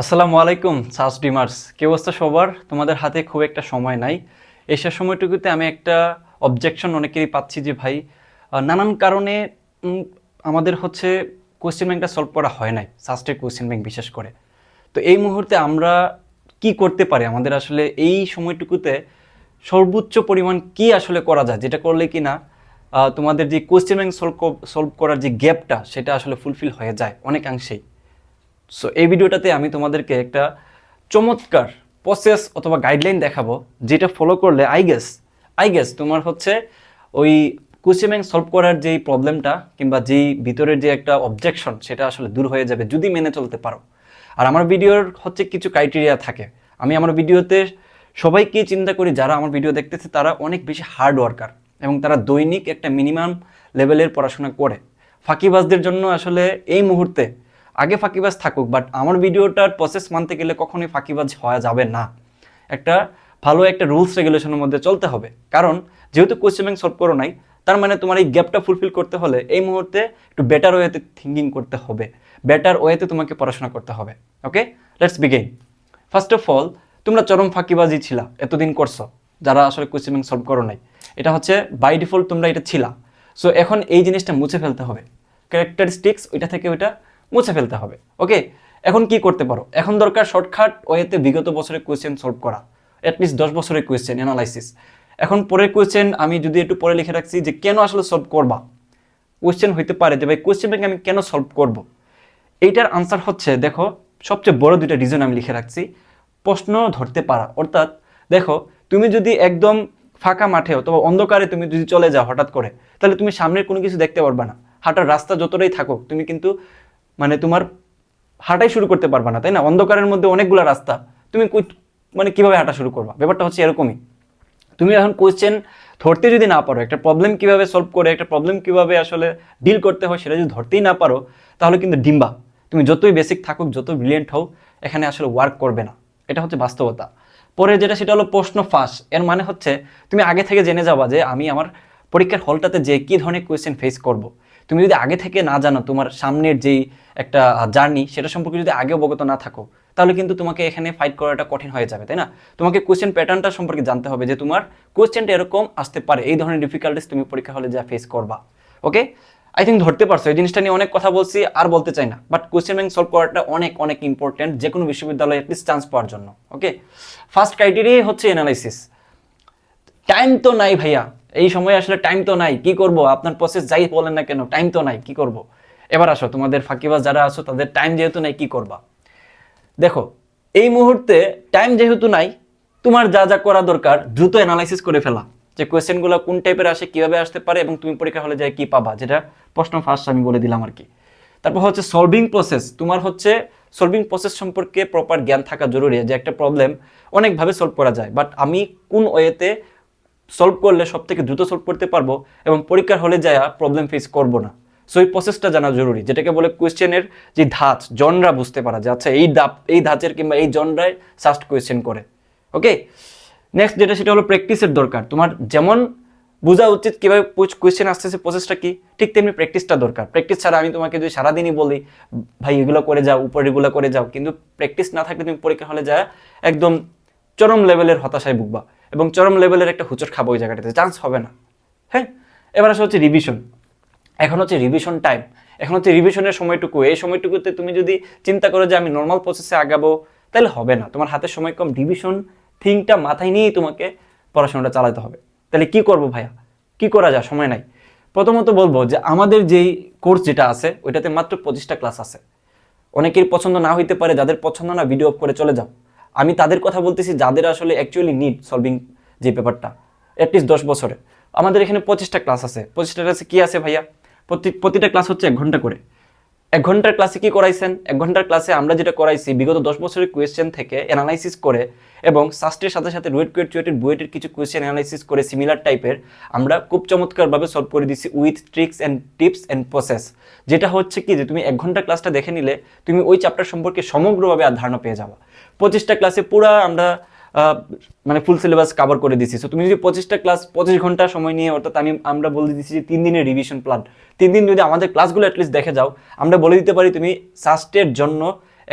আসসালামু আলাইকুম সাস ডিমার্স কি অবস্থা সবার? তোমাদের হাতে খুব একটা সময় নাই। এসব সময়টুকুতে আমি একটা অবজেকশন অনেকেরই পাচ্ছি যে, ভাই নানান কারণে আমাদের হচ্ছে কোয়েশ্চেন ব্যাংকটা সলভ করা হয় নাই সাস্টের কোয়েশ্চেন ব্যাংক বিশেষ করে। তো এই মুহূর্তে আমরা কি করতে পারি? আমাদের আসলে এই সময়টুকুতে সর্বোচ্চ পরিমাণ কি আসলে করা যায়? যেটা করলে কি না তোমাদের যে কোয়েশ্চেন ব্যাংক সলভ সলভ করার যে গ্যাপটা সেটা আসলে ফুলফিল হয়ে যায় অনেকাংশেই। সো এই ভিডিওটাতে আমি তোমাদেরকে একটা চমৎকার প্রসেস অথবা গাইডলাইন দেখাবো, যেটা ফলো করলে আই গেস আই গেস তোমার হচ্ছে ওই কোশ্চেন ব্যাংক সলভ করার যেই প্রবলেমটা কিংবা যেই ভিতরের যে একটা অবজেকশন সেটা আসলে দূর হয়ে যাবে যদি মেনে চলতে পারো। আর আমার ভিডিওর হচ্ছে কিছু ক্রাইটেরিয়া থাকে। আমি আমার ভিডিওতে সবাইকে চিন্তা করি, যারা আমার ভিডিও দেখতেছে, তারা অনেক বেশি হার্ড ওয়ার্কার এবং তারা দৈনিক একটা মিনিমাম লেভেলের পড়াশোনা করে। ফাঁকিবাজদের জন্য আসলে এই মুহূর্তে আগে ফাঁকিবাজ থাকুক বাট আমার ভিডিওটার প্রসেস মানতে গেলে কখনোই ফাঁকিবাজ হওয়া যাবে না। একটা ভালো একটা রুলস রেগুলেশনের মধ্যে চলতে হবে। কারণ, যেহেতু কোয়েশ্চেন ব্যাংক সলভ করো নাই, তার মানে তোমার এই গ্যাপটা ফুলফিল করতে হলে এই মুহূর্তে একটু বেটার ওয়েতে থিঙ্কিং করতে হবে। বেটার ওয়েতে তোমাকে পড়াশোনা করতে হবে। Okay let's begin first of all তোমরা চরম ফাঁকিবাজি ছিলা, এতদিন করছ, যারা আসলে কোয়েশ্চেন ব্যাংক সলভ করো নাই। এটা হচ্ছে বাই ডিফল্ট তোমরা এটা ছিলা। সো এখন এই জিনিসটা মুছে ফেলতে হবে। ক্যারেক্টারিস্টিক্স ওইটা থেকে ওইটা মুছে ফেলতে হবে ওকে এখন কি করতে পারো? এখন দরকার শর্টকাট ওয়েতে বিগত বছরের কোয়েশ্চেন সলভ করা অ্যাটলিস্ট দশ বছরের কোয়েশ্চেন অ্যানালাইসিস এখন পরের কোয়েশ্চেন আমি যদি একটু পরে লিখে রাখছি যে কেন আসলে সলভ করবা? কোয়েশ্চেন হইতে পারে যে ভাই কোয়েশ্চেন ব্যাংক আমি কেন সলভ করব? এইটার আনসার হচ্ছে, দেখো, সবচেয়ে বড় দুইটা রিজন আমি লিখে রাখছি। প্রশ্ন ধরতে পারা, অর্থাৎ দেখো, তুমি যদি একদম ফাঁকা মাঠে অথবা অন্ধকারে তুমি যদি চলে যাও হঠাৎ করে, তাহলে তুমি সামনের কোনো কিছু দেখতে পারবে না। হাঁটার রাস্তা যতটাই থাকো তুমি কিন্তু মানে তোমার হাঁটাই শুরু করতে পারবে না, তাই না? অন্ধকারের মধ্যে অনেকগুলো রাস্তা। তুমি মানে কীভাবে হাঁটা শুরু করবা? ব্যাপারটা হচ্ছে এরকমই। তুমি এখন কোয়েশ্চেন ধরতে যদি না পারো, একটা প্রবলেম কীভাবে সলভ করে, একটা প্রবলেম কীভাবে আসলে ডিল করতে হয় সেটা যদি ধরতেই না পারো, তাহলে কিন্তু ডিম্বা। তুমি যতই বেসিক থাকুক যত ব্রিলিয়েন্ট হও, এখানে আসলে ওয়ার্ক করবে না। এটা হচ্ছে বাস্তবতা। পরে যেটা, সেটা হলো প্রশ্ন ফাঁস। এর মানে হচ্ছে, তুমি আগে থেকে জেনে যাবা যে আমি আমার পরীক্ষার হলটাতে যে কী ধরনের কোয়েশ্চেন ফেস করব। তুমি যদি আগে থেকে না জানো তোমার সামনের যেই একটা জার্নি সেটা সম্পর্কে যদি আগে অবগত না থাকো, তাহলে কিন্তু তোমাকে এখানে ফাইট করাটা কঠিন হয়ে যাবে, তাই না? তোমাকে কোয়েশ্চেন প্যাটার্নটা সম্পর্কে জানতে হবে যে তোমার কোয়েশ্চেনটা এরকম আসতে পারে। এই ধরনের ডিফিকাল্টিস তুমি পরীক্ষা হলে যা ফেস করবা ওকে আই থিঙ্ক ধরতে পারছ। এই জিনিসটা নিয়ে অনেক কথা বলছি, আর বলতে চাই না। বাট কোয়েশ্চেন ব্যাংক সলভ করাটা অনেক অনেক ইম্পর্টেন্ট যে কোনো বিশ্ববিদ্যালয়ে অ্যাটলিস্ট চান্স পাওয়ার জন্য ওকে ফার্স্ট ক্রাইটেরিয়াই হচ্ছে অ্যানালাইসিস টাইম তো নাই ভাইয়া। এই সময় আসলে টাইম তো নাই, কি করব? আপনার প্রসেস যাই বলেন না কেন টাইম তো নাই, কি করব? এবার আসো, তোমাদের ফাঁকিবাজ যারা আসো তাদের টাইম যেহেতু নাই, কি করবা? দেখো, এই মুহূর্তে টাইম যেহেতু নাই, তোমার যা যা করা দরকার, দ্রুত অ্যানালাইসিস করে ফেলা যে কোয়েশ্চেনগুলো কোন টাইপের আসে, কীভাবে আসতে পারে এবং তুমি পরীক্ষা হলে যায় কি পাবা, যেটা প্রশ্ন ফার্স্ট আমি বলে দিলাম আর কি তারপর হচ্ছে সলভিং প্রসেস তোমার হচ্ছে সলভিং প্রসেস সম্পর্কে প্রপার জ্ঞান থাকা জরুরি, যে একটা প্রবলেম অনেকভাবে সলভ করা যায়। বাট আমি কোন ওয়েতে সলভ করলে সব থেকে দ্রুত সলভ করতে পারব এবং পরীক্ষার হলে যায় প্রবলেম ফেস করব না। সো এই প্রসেসটা জানা জরুরি, যেটাকে বলে কোয়েশ্চেনের যে ধাঁচ জনরা বুঝতে পারা যে আচ্ছা এই দাপ এই ধাঁচের কিংবা এই জনরায় সাস্ট কোয়েশ্চেন করে। ওকে নেক্সট যেটা, সেটা হলো প্র্যাকটিসের দরকার। তোমার যেমন বোঝা উচিত কীভাবে কোয়েশ্চেন আসতেছে প্রসেসটা কি, ঠিক তেমনি প্র্যাকটিসটা দরকার। প্র্যাকটিস ছাড়া আমি তোমাকে যদি সারাদিনই বলি, ভাই, এগুলো করে যাও উপর এগুলো করে যাও। কিন্তু প্র্যাকটিস না থাকলে তুমি পরীক্ষা হলে যা একদম চরম লেভেলের হতাশায় ভুগবা। এবং চরম লেভেলের একটা হুচট খাব ওই জায়গাটাতে চান্স হবে না। হ্যাঁ? এবার আসে হচ্ছে রিভিশন এখন হচ্ছে রিভিশন টাইম এখন হচ্ছে রিভিশনের সময়টুকু। এই সময়টুকুতে তুমি যদি চিন্তা করো যে আমি নর্মাল প্রসেসে আগাবো, তাহলে হবে না। তোমার হাতে সময় কম রিভিশন থিংটা মাথায় নিয়েই তোমাকে পড়াশোনাটা চালাতে হবে। তাহলে কি করব ভাইয়া? কি করা যায়? সময় নাই। প্রথমত বলব যে আমাদের যেই কোর্স যেটা আছে, ওইটাতে মাত্র পঁচিশটা ক্লাস আছে। অনেকের পছন্দ না হইতে পারে, যাদের পছন্দ না ভিডিও অফ করে চলে যাও। আমি তাদের কথা বলতেছি যাদের আসলে অ্যাকচুয়ালি নিড সলভিং যে পেপারটা অ্যাটলিস্ট দশ বছরে আমাদের এখানে পঁচিশটা ক্লাস আছে। পঁচিশটা ক্লাসে কী আছে ভাইয়া? প্রতি, প্রতিটা ক্লাস হচ্ছে এক ঘণ্টা করে। এক ঘণ্টার ক্লাসে কি করাইছেন? এক ঘণ্টার ক্লাসে আমরা যেটা করাইছি, বিগত দশ বছরের কোয়েশ্চেন থেকে অ্যানালাইসিস করে এবং সাস্টের সাথে সাথে রুয়েট কুয়েট চুয়েটের বুয়েটের কিছু কোয়েশ্চেন অ্যানালাইসিস করে সিমিলার টাইপের আমরা খুব চমৎকারভাবে সলভ করে দিছি with tricks and tips and process যেটা হচ্ছে কি যে তুমি এক ঘণ্টা ক্লাসটা দেখে নিলে তুমি ওই চ্যাপ্টার সম্পর্কে সমগ্রভাবে আর ধারণা পেয়ে যাবা। পঁচিশটা ক্লাসে পুরা আমরা মানে ফুল সিলেবাস কভার করে দিছি। সো তুমি যদি পঁচিশটা ক্লাস পঁচিশ ঘণ্টা সময় নিয়ে, অর্থাৎ আমি, আমরা বলে দিচ্ছি যে তিন দিনের রিভিশন প্ল্যান তিন দিন যদি আমাদের ক্লাসগুলো অ্যাটলিস্ট দেখে যাও, আমরা বলে দিতে পারি তুমি সাস্টের জন্য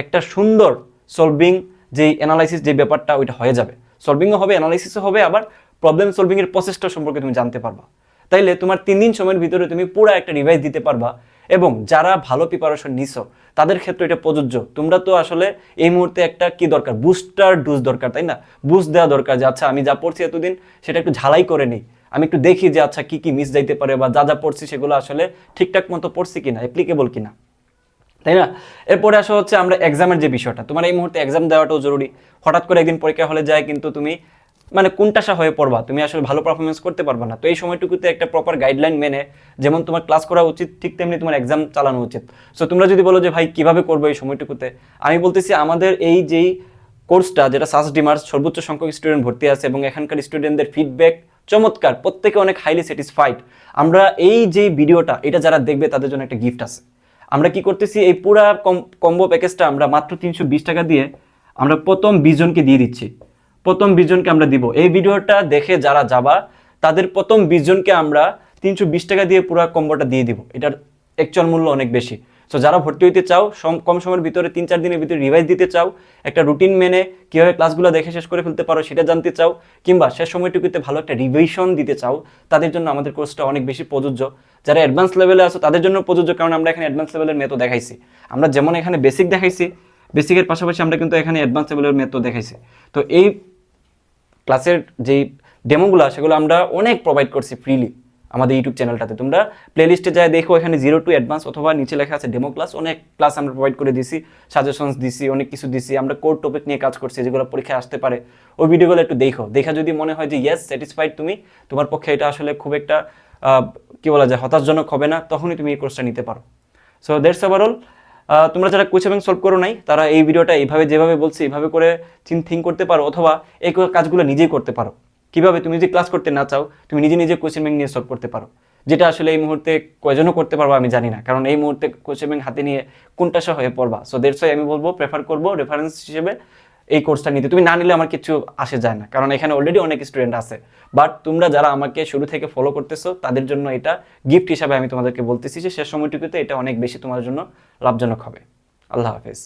একটা সুন্দর সলভিং যে অ্যানালাইসিস যে ব্যাপারটা, ওইটা হয়ে যাবে। সলভিংও হবে অ্যানালাইসিসও হবে, আবার প্রবলেম সলভিংয়ের প্রসেসটা সম্পর্কে তুমি জানতে পারবা। তাইলে তোমার তিন দিন সময়ের ভিতরে তুমি পুরো একটা রিভাইজ দিতে পারবা। এবং যারা ভালো প্রিপারেশন নিছো, তাদের ক্ষেত্রে এটা প্রযোজ্য। তোমরা তো আসলে এই মুহূর্তে একটা কি দরকার? বুস্টার ডোজ দরকার, তাই না? বুস্ট দেওয়া দরকার যে আচ্ছা আমি যা পড়ছি এতদিন, সেটা একটু ঝালাই করে নিই। আমি একটু দেখি যে আচ্ছা কি কি মিস যাইতে পারে বা যা যা পড়ছি সেগুলো আসলে ঠিকঠাক মতো পড়ছি কিনা অ্যাপ্লিকেবল কিনা? তাই না? এরপরে আসা হচ্ছে আমরা এক্সামের যে বিষয়টা। তোমার এই মুহূর্তে এক্সাম দেওয়াটাও জরুরি। হঠাৎ করে একদিন পরীক্ষা হলে যায়, কিন্তু তুমি মানে কোনটাশা হয়ে পড়বা। তুমি আসলে ভালো পারফরমেন্স করতে পারবা না। তো এই সময়টুকুতে একটা প্রপার গাইডলাইন মেনে যেমন তোমার ক্লাস করা উচিত, ঠিক তেমনি তোমার এক্সাম চালানো উচিত। সো তোমরা যদি বলো যে, ভাই, কীভাবে করব এই সময়টুকুতে? আমি বলতেছি, আমাদের এই যেই কোর্সটা যেটা সাস ডিমার্স, সর্বোচ্চ সংখ্যক স্টুডেন্ট ভর্তি আছে এবং এখানকার স্টুডেন্টদের ফিডব্যাক চমৎকার, প্রত্যেকে অনেক হাইলি স্যাটিসফাইড আমরা এই যে ভিডিওটা এটা যারা দেখবে, তাদের জন্য একটা গিফট আছে। আমরা কি করতেছি, এই পুরা কম্বো প্যাকেজটা আমরা মাত্র তিনশো বিশ টাকা দিয়ে আমরা প্রথম বিশ জনকে দিয়ে দিচ্ছি। প্রথম বিশ জনকে আমরা দিব। এই ভিডিওটা দেখে যারা যাবা, তাদের প্রথম বিশ জনকে আমরা তিনশো বিশ টাকা দিয়ে পুরো কম্বোটা দিয়ে দিব। এটার অ্যাকচুয়াল মূল্য অনেক বেশি। সো যারা ভর্তি হইতে চাও কম সময়ের ভিতরে তিন চার দিনের ভিতরে রিভাইজ দিতে চাও, একটা রুটিন মেনে কীভাবে ক্লাসগুলো দেখে শেষ করে ফেলতে পারো সেটা জানতে চাও, কিংবা শেষ সময়টুকুতে ভালো একটা রিভিশন দিতে চাও, তাদের জন্য আমাদের কোর্সটা অনেক বেশি প্রযোজ্য। যারা অ্যাডভান্স লেভেলে আছো, তাদের জন্য প্রযোজ্য, কারণ আমরা এখানে অ্যাডভান্স লেভেলের মেতো দেখাইছি। আমরা যেমন এখানে বেসিক দেখাইছি বেসিকের পাশাপাশি আমরা কিন্তু এখানে অ্যাডভান্স লেভেলের মেতো দেখাইছি। তো এই ক্লাসের যেই ডেমোগুলো সেগুলো আমরা অনেক প্রোভাইড করছি ফ্রিলি আমাদের ইউটিউব চ্যানেলটাতে তোমরা প্লেলিস্টে যায় দেখো, এখানে জিরো টু অ্যাডভান্স অথবা নিচে লেখা আছে ডেমো ক্লাস অনেক ক্লাস আমরা প্রোভাইড করে দিছি সাজেশনস দিছি, অনেক কিছু দিছি, আমরা কোর টপিক নিয়ে কাজ করছি, যেগুলো পরীক্ষায় আসতে পারে। ওই ভিডিওগুলো একটু দেখো। দেখা যদি মনে হয় যে ইয়েস স্যাটিসফাইড তুমি, তোমার পক্ষে এটা আসলে খুব একটা কি বলা যায়, হতাশজনক হবে না, তখনই তুমি এই কোর্সটা নিতে পারো। সো দ্যাটস ওভারঅল তোমরা যারা কোয়েশ্চেন সলভ করো নাই, তারা এই ভিডিওটা এইভাবে যেভাবে বলছি, এইভাবে করে থিঙ্ক করতে পারো, অথবা এই কাজগুলো নিজেই করতে পারো। কীভাবে তুমি যদি ক্লাস করতে না চাও, তুমি নিজে নিজে কোয়েশ্চেন ব্যাংক নিয়ে সলভ করতে পারো। যেটা আসলে এই মুহূর্তে কয়জনও করতে পারব আমি জানি না, কারণ এই মুহূর্তে কোয়েশ্চেন ব্যাংক হাতে নিয়ে কোনটা সহ হয়ে পড়বা সো দেড়শো আমি বলব প্রেফার করব রেফারেন্স হিসেবে এই কোর্সটা নিতে। তুমি না নিলে আমার কিছু আসে যায় না, কারণ এখানে অলরেডি অনেক স্টুডেন্ট আছে। বাট তোমরা যারা আমাকে শুরু থেকে ফলো করতেছো, তাদের জন্য এটা গিফট হিসাবে আমি তোমাদেরকে বলতেছি যে সেই সময়টুকুতে এটা অনেক বেশি তোমার জন্য লাভজনক হবে। আল্লাহ হাফেজ।